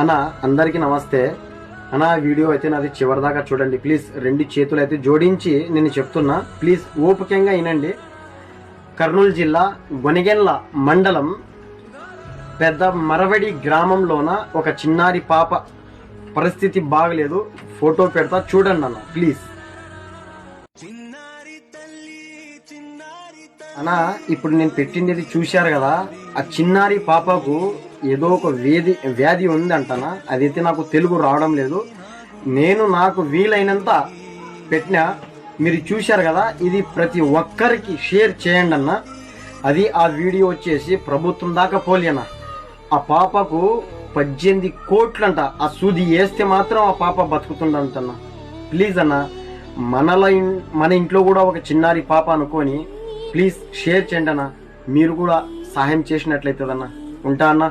అన్న అందరికీ నమస్తే. అన్న వీడియో అయితే నాది చివరిదాకా చూడండి. ప్లీజ్ రెండు చేతులు అయితే జోడించి నేను చెప్తున్నా. ప్లీజ్ ఓపికంగా వినండి. కర్నూలు జిల్లా గొనిగెన్ల మండలం పెద్ద మరవడి గ్రామంలోన ఒక చిన్నారి పాప పరిస్థితి బాగలేదు. ఫోటో పెడతా చూడండి అన్న ప్లీజ్. అన్న ఇప్పుడు నేను పెట్టింది చూశారు కదా ఆ చిన్నారి పాపకు ఏదో ఒక వేది వ్యాధి ఉంది అంటనా అదైతే నాకు తెలుగు రావడం లేదు. నేను నాకు వీలైనంత పెట్టిన మీరు చూశారు కదా ఇది ప్రతి ఒక్కరికి షేర్ చేయండి అన్న. అది ఆ వీడియో వచ్చేసి ప్రభుత్వం దాకా పోలేనా? ఆ పాపకు పద్దెనిమిది కోట్లంట. ఆ సూది వేస్తే మాత్రం ఆ పాప బతుకుతుందంటన్న ప్లీజ్ అన్న మనల మన ఇంట్లో కూడా ఒక చిన్నారి పాప అనుకొని ప్లీజ్ షేర్ చేయండి అన్న. మీరు కూడా సహాయం చేసినట్లయితుందన్న. ఉంటా అన్నా.